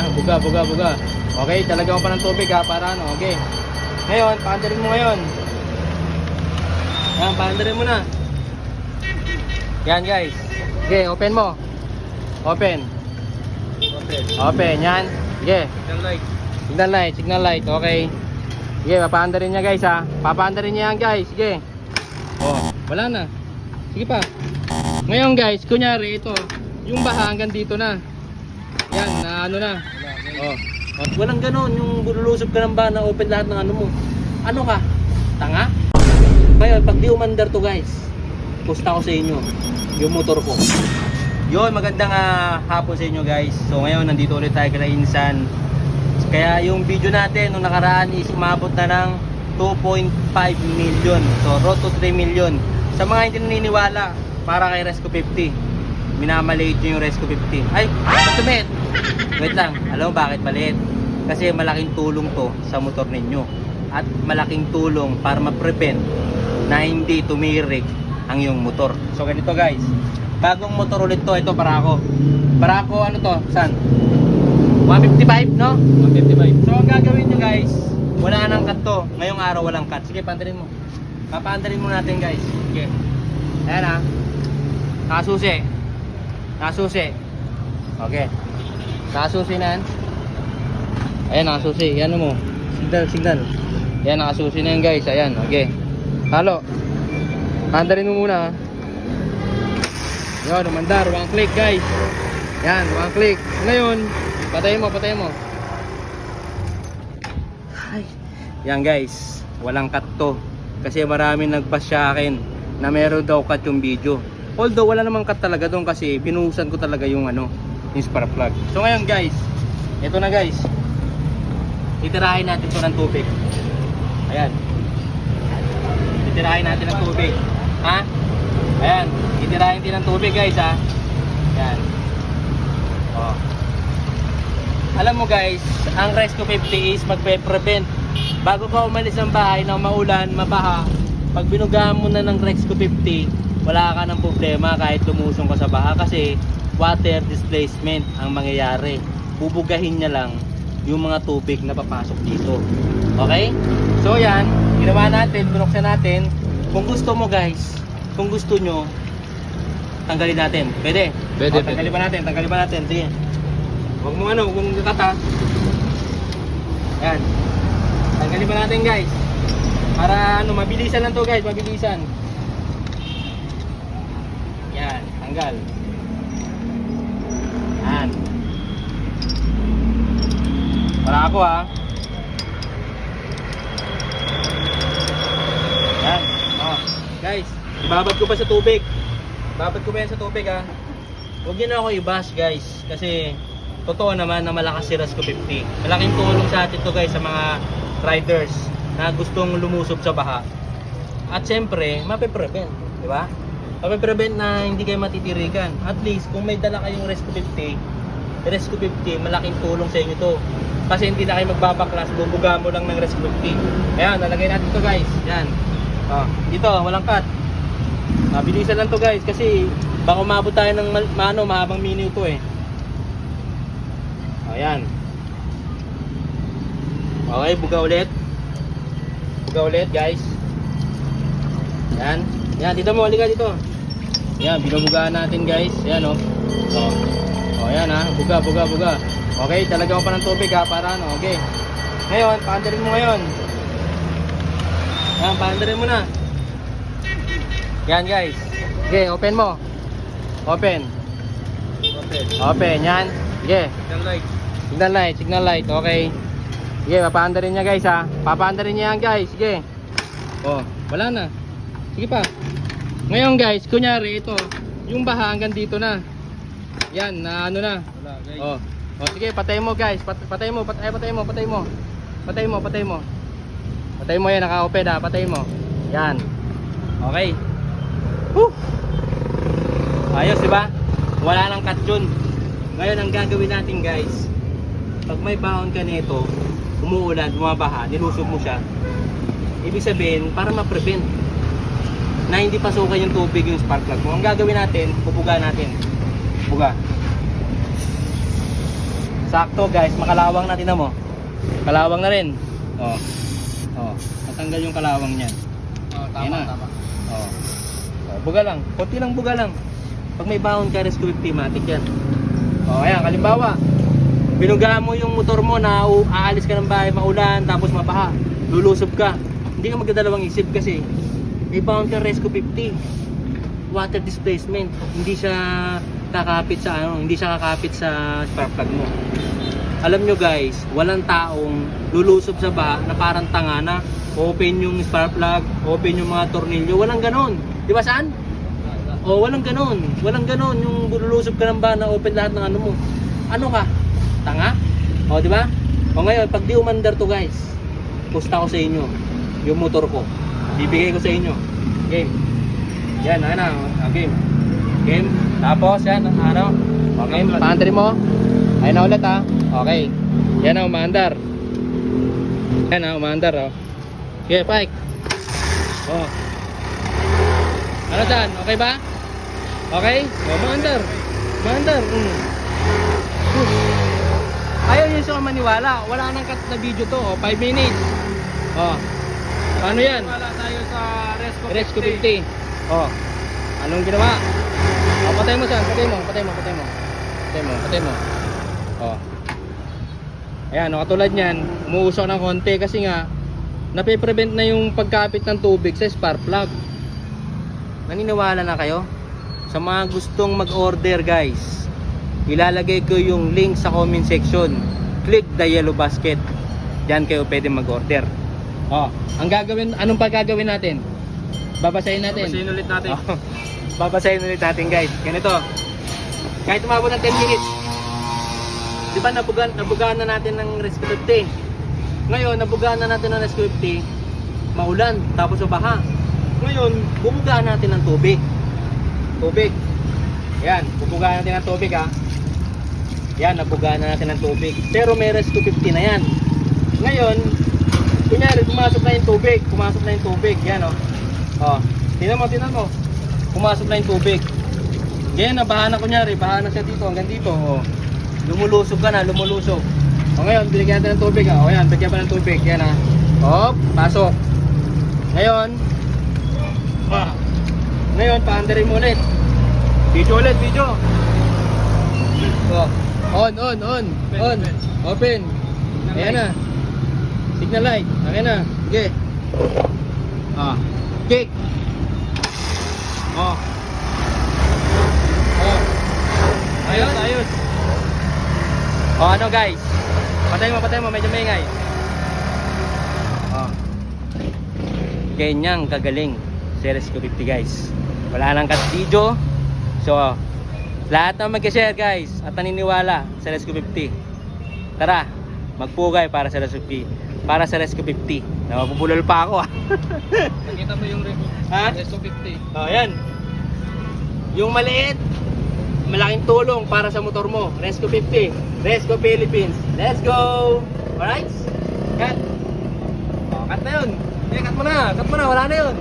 ha. Buga, buga, buga. Okay, talaga pa ng tubig ha, para ano, okay. Ngayon, paandarin mo ngayon. Yan, paandarin mo na. Yan guys. Okay, open mo. Open. Okay. Open, yan. Sige. Signal light. Signal light, signal light, okay. Sige, papaandarin niya guys ha. Papaandarin niya yan guys, sige. Oh, wala na. Sige pa. Ngayon guys, kunyari ito, yung baha hanggang dito na. Yan, na ano na. Oh. Oh, walang ganon, yung lulusob ka ng ba na open lahat ng ano mo. Ano ka? Tanga? Ngayon, pag di umandar to guys, pusta ko sa inyo, yung motor ko. Yun, magandang ah, hapon sa inyo guys. So ngayon, nandito ulit tayo kay Insan. Kaya yung video natin nung nakaraan is umabot na ng 2.5 million. So road to 3 million. Sa mga hindi naniniwala, para kay Resco 50. Minamaliit nyo yung Resco 50. Ay, tumit! Wait lang, alam mo bakit maliit? Kasi malaking tulong to sa motor ninyo. At malaking tulong para ma-prevent na hindi tumirik ang iyong motor. So ganito guys, bagong motor ulit to, ito para ako. Para ako ano to, san? 155 no? 155. So ang gagawin nyo guys, wala nang cut to. Ngayong araw walang cut. Sige, pandarin mo. Papaandarin mo natin guys. Sige. Ayan ha. Nakasusi. Nakasusi. Okay. Nakasusi na yan. Ayan, nakasusi. Yan mo. Signal, signal. Yan, nakasusi na yan guys. Ayan, okay. Halo. Paandarin mo muna. Yun, umandar. One click guys. Yan, one click. Ngayon, patayin mo, patayin mo. Yan guys, walang cut to. Kasi marami nagpas sa akin na meron daw cut yung video. Although wala namang cut talaga doon kasi pinuhusan ko talaga yung ano, yung spark plug. So ngayon guys, ito na guys. Titirahin natin to ng tubig. Ayan. Titirahin natin ng tubig. Ha? Ayan. Titirahin din ng tubig guys ha. Ayan. Oh. Alam mo guys, ang Rescue 50 is magpe-prevent. Bago ka umalis ng bahay na maulan, mabaha, pag binugahan mo na ng Rescue 50, wala ka ng problema kahit lumusong ka sa baha kasi water displacement ang mangyayari. Bubugahin niya lang yung mga tubig na papasok dito. Okay? So yan, ginawa natin, binuksan natin. Kung gusto mo guys, kung gusto nyo, tanggalin natin. Pwede? Pwede, O, tanggalin pa natin, tanggalin pa natin. Sige. Huwag mo ano, huwag mong kata. Yan. Tanggalin pa natin guys. Para ano, mabilisan lang to guys, mabilisan. Yan, tanggal. Yan. Para ako ha. Yan. Oh, guys, ibabad ko pa sa tubig. Babad ko pa sa tubig ha. Huwag niyo na ako i-bash guys kasi totoo naman na malakas si Rasco 50. Malaking tulong sa atin to guys sa mga riders na gustong lumusob sa baha. At syempre, mape-prevent, di ba? Mape-prevent na hindi kayo matitirikan. At least kung may dala kayong Resco 50, Resco 50, malaking tulong sa inyo to. Kasi hindi na kayo magbabaklas, bubuga mo lang ng Resco 50. Ayan, nalagay natin to guys. Yan. Oh, dito, walang cut. Mabilisan lang to guys kasi baka umabot tayo ng mano, mahabang minuto eh. Ayan. Okay, buga ulit. Buga ulit guys. Yan. Yan, dito mo, halika dito. Yan, binubugaan natin guys. Yan oh. Oh. Oh, yan ha. Buga, buga, buga. Okay, talaga pa ng tubig ha, para ano, okay. Ngayon, paandarin mo ngayon. Yan, paandarin mo na. Yan guys. Okay, open mo. Open. Okay. Open, yan. Sige. Signal light. Signal light, signal light, okay. Sige, papaandarin niya guys ha. Papaandarin niya yan guys, sige. Oh, wala na. Sige pa. Ngayon guys, kunyari ito, yung baha hanggang dito na. Yan, na ano na. Wala guys. Oh. Oh, sige, patay mo guys. Pat patay mo, patay, patay mo, patay mo. Patay mo, patay mo. Patay mo yan, naka-open ha, patay mo. Yan. Okay. Whew. Ayos, di ba? Wala nang yun. Ngayon, ang gagawin natin guys, pag may baon ka nito, umuulan, bumabaha, nilusob mo siya, ibig sabihin, para ma-prevent na hindi pasukan yung tubig yung spark plug mo. Ang gagawin natin, pupuga natin. Puga. Sakto guys, makalawang na tinan mo. Kalawang na rin. Oh. Oh, natanggal yung kalawang niyan. Oh, Yan na. Oh. oh. Buga lang. Konti lang buga lang. Pag may baon ka, rescue 50, matik yan. Oh, ayan, kalimbawa. Binuga mo yung motor mo na aalis ka ng bahay, maulan, tapos mabaha. Lulusob ka. Hindi ka magdadalawang isip kasi may ka rescue 50. Water displacement. Hindi siya kakapit sa ano, hindi siya kakapit sa spark plug mo. Alam nyo guys, walang taong lulusob sa baha na parang tanga na open yung spark plug, open yung mga tornilyo, walang ganon. Di ba saan? O walang ganon. Walang ganon yung lulusob ka ng baha na open lahat ng ano mo. Ano ka? Tanga? O di ba? O ngayon, pag di umandar to guys, pusta ko sa inyo yung motor ko. Bibigay ko sa inyo. Game. Yan, ano, ah, game. Game. Tapos, yan, ano, Okay, paandarin mo. Ayun na ulit ha. Okay. Yan na, umaandar. Yan na, umaandar oh. Okay, Pike. Oh. Ano dyan? Okay ba? Okay? Oh, umaandar. Umaandar. Mm. Ayaw yun siya maniwala. Wala nang cut na video to. Oh, 5 minutes. Oh. Paano yan? Wala tayo sa Resco Resco 50. Oh. Anong ginawa? Oh, patay mo siya. Patay mo, patay mo, patay mo. Patay mo, patay mo. Oh. Ayan, oh, katulad niyan, umuusok ng konti kasi nga nape-prevent na yung pagkapit ng tubig sa spark plug. Naniniwala na kayo? Sa mga gustong mag-order guys, ilalagay ko yung link sa comment section. Click the yellow basket. Diyan kayo pwede mag-order. Oh, ang gagawin, anong paggagawin natin? Babasahin natin. Babasahin ulit natin. Babasahin ulit natin guys. Ganito. Kahit umabot ng 10 minutes. Di ba nabugan, nabugaan na natin ng Rescue 50? Ngayon, nabugaan na natin ng Rescue 50. Maulan, tapos mabaha. Ngayon, bumugaan natin ng tubig. Tubig. Yan, bubugaan natin ng tubig ha. Yan, nabugaan na natin ng tubig. Pero may Rescue 50 na yan. Ngayon, kunyari, pumasok na yung tubig. Pumasok na yung tubig. Yan o. Oh. Tingnan mo, tingnan mo. Pumasok na yung tubig. Ngayon, nabaha na kunyari. Baha na siya dito, hanggang dito. Oh. Lumulusog ka na, lumulusog. O ngayon, binigyan natin ng tubig. O yan, bigyan pa ng tubig. Yan ha. Hop, pasok. Ngayon, ah. Ngayon, paandarin mo ulit. Video ulit, video. Oh. On, on, on, on. Open. Ayan na. Signal light. Ayan na. Sige. Ah. Kick. Oh. Oh. Ayos, ayos. O ano guys? Patay mo, patay mo, medyo maingay. O. Ganyang kagaling si Rescue 50 guys. Wala nang cut video. So, lahat na mag-share guys at naniniwala sa Rescue 50. Tara, magpugay para sa Rescue 50. Para sa Rescue 50. Na mapupulol pa ako ah. Nakita mo yung Ha? Resto 50. O, yan. Yung maliit, malaking tulong para sa motor mo. Resco 50. Resco Philippines. Let's go! Alright? Cut. O, cut na yun. Eh, cut mo na. Cut mo na. Wala na yun.